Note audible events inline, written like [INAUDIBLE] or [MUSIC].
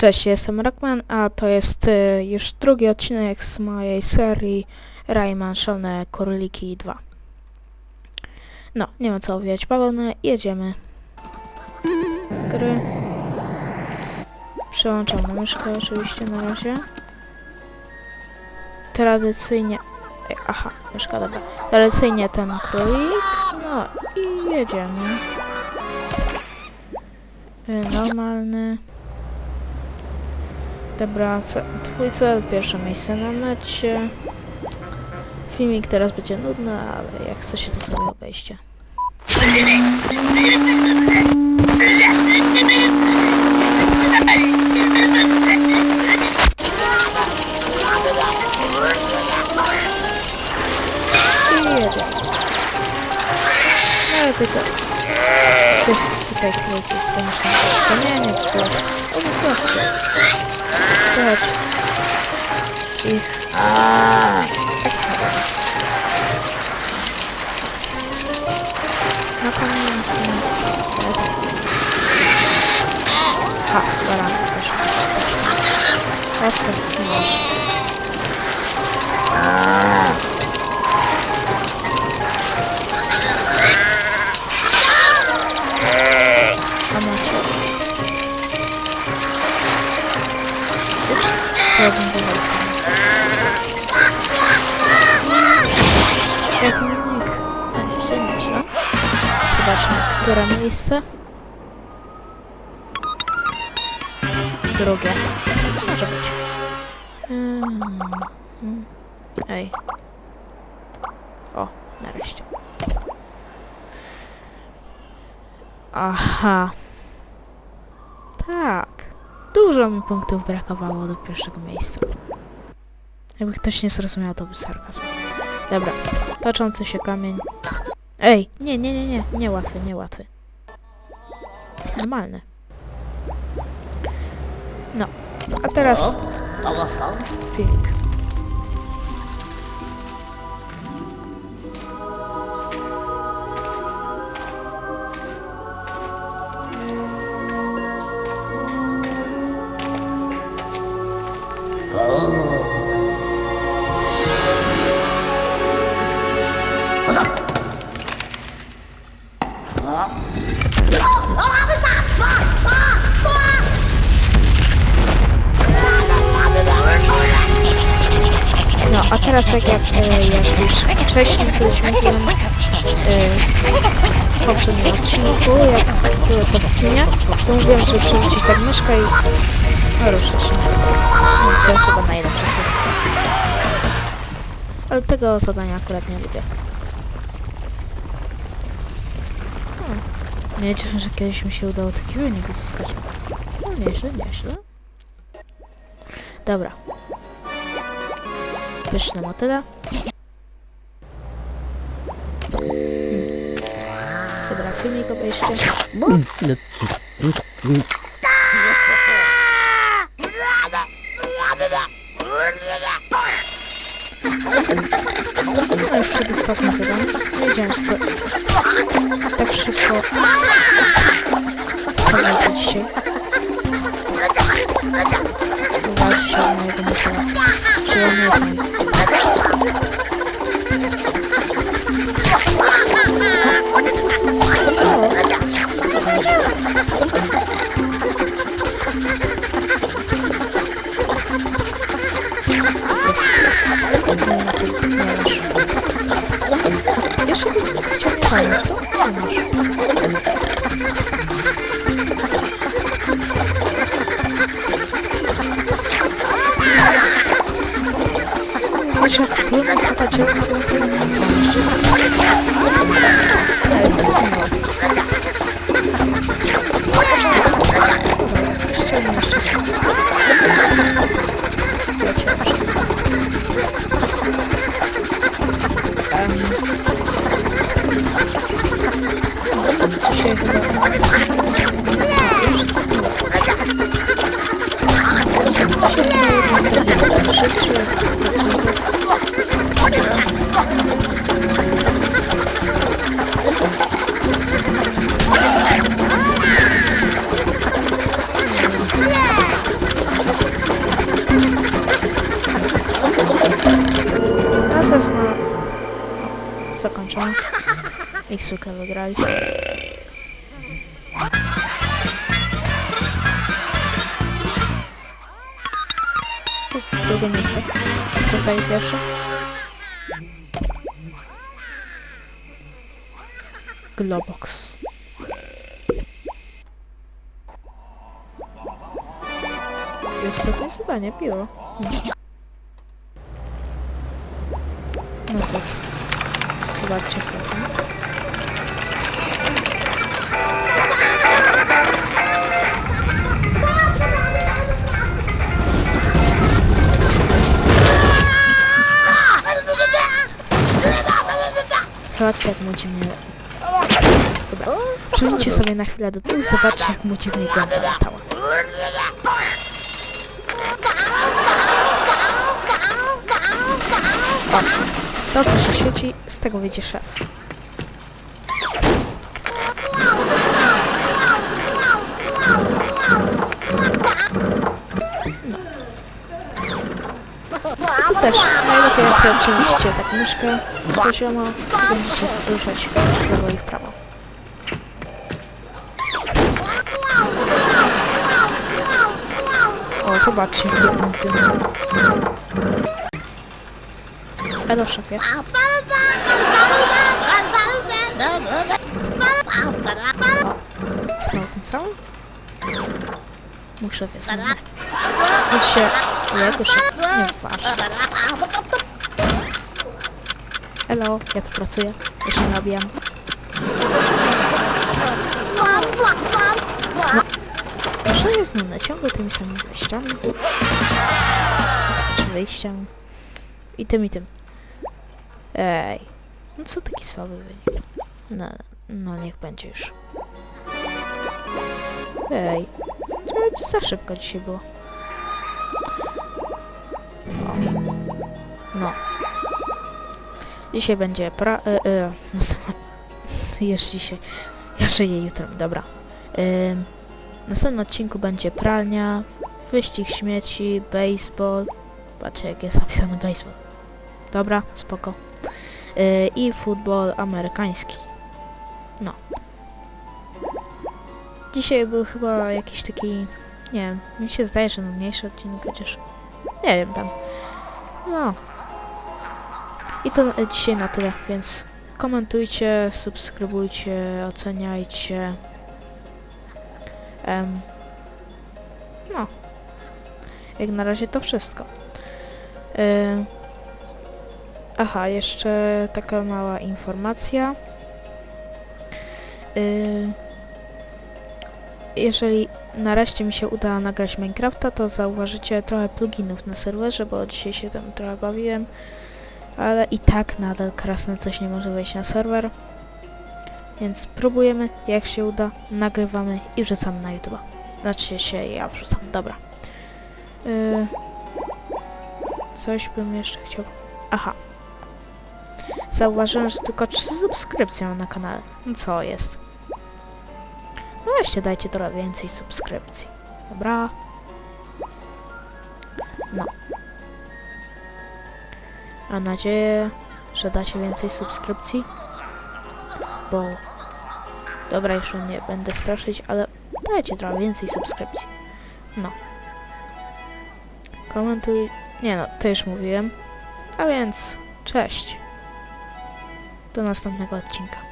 Cześć, jestem Rockman, a to jest y, już drugi odcinek z mojej serii Rayman Szalone Króliki 2. No, nie ma co owijać bawełnę, jedziemy. Gry. Przełączam na myszkę oczywiście na razie. Tradycyjnie... Ej, aha, myszka, dobra. Tradycyjnie ten królik. No i jedziemy. Y, Normalny. Dobra, twój cel, pierwsze miejsce na mecie. Filmik teraz będzie nudny, ale jak chcecie to sobie obejście. I jedziemy. No ale. Tych tutaj krótki z pomysłem. Nie, nie chcę. O, wypłaccie. Chodź. Ich. Tak sobie. Na koniec. Ha, baran też. O co ty masz? Miejsce. Drugie. Może być. Mm. Ej. O, nareszcie. Aha. Tak. Dużo mi punktów brakowało do pierwszego miejsca. Jakby ktoś nie zrozumiał, to był sarkazm. Dobra. Toczący się kamień. Ej, nie, nie, nie, nie. Niełatwy, niełatwy. Normalny. No. A teraz filmik. Teraz jak, e, jak już wcześniej kiedyś mówiłem e, w poprzednim odcinku, jak były to w to mówiłem, żeby przewrócić tak myszkę i no, ruszyć się. To jest chyba najlepszy sposób. Ale tego zadania akurat nie lubię. Hmm. Nie wiedziałem, że kiedyś mi się udało taki wynik uzyskać. No nieźle, nieźle. Dobra. Pyszne motyle. Dobra, filmik obejście. No już przedostatnie zadanie. Nie wiedziałem, że to tak szybko skończy dzisiaj. Uważajcie na mojego motyla. Czy Jeszcze ciągle nie co? Nie Wygraliśmy. U, Drugie miejsce. Zajął pierwsze? Globox. Jest to zadanie, piło. No cóż. Zobaczcie sobie. Zobaczcie jak mu dziwnie... Dobra. Przyjdźcie sobie na chwilę do tyłu zobaczcie jak mu dziwnie gęba latała. O, to co się świeci, z tego wyjdzie szef. Tu też najlepiej jak sobie przemieścicie tak myszkę z poziomo i będziecie ruszać w lewo i w prawo. O, zobaczcie. Elo, szefie. Znowu ten sam? Inny. Już się... Jego szef... Nieważne. Elo, ja tu pracuję. Ja się nabijam. Proszę jest nudne ciągle tymi samymi wejściami. Czy wyjściem. I tym, i tym. Ej. No co taki słaby wynik? No, no niech będzie już. Ej. To za szybko dzisiaj było. O. No. Dzisiaj będzie pra... E, e, [LAUGHS] dzisiaj. Ja żyję jutro, dobra. Ym, w następnym odcinku będzie pralnia, wyścig śmieci, baseball. Patrzcie jak jest napisane baseball. Dobra, spoko. Yy, I futbol amerykański. No. Dzisiaj był chyba jakiś taki, nie wiem, mi się zdaje, że mniejszy odcinek, chociaż nie wiem tam. No. I to e, dzisiaj na tyle, więc komentujcie, subskrybujcie, oceniajcie. Em, no. Jak na razie to wszystko. Yy, aha, jeszcze taka mała informacja. Yy, jeżeli nareszcie mi się uda nagrać Minecrafta, to zauważycie trochę pluginów na serwerze, bo dzisiaj się tam trochę bawiłem. Ale i tak nadal krasne coś nie może wejść na serwer. Więc próbujemy, jak się uda, nagrywamy i wrzucamy na YouTube. Znaczy się, ja wrzucam, dobra. Yy, coś bym jeszcze chciał... Aha. Zauważyłem, że tylko 3 subskrypcje mam na kanale. No co jest? No weźcie, dajcie trochę więcej subskrypcji. Dobra. No. Mam nadzieję, że dacie więcej subskrypcji. Bo... Dobra, już nie będę straszyć, ale dajcie trochę więcej subskrypcji. No. Komentuj... Nie no, to już mówiłem. A więc, cześć. Do następnego odcinka.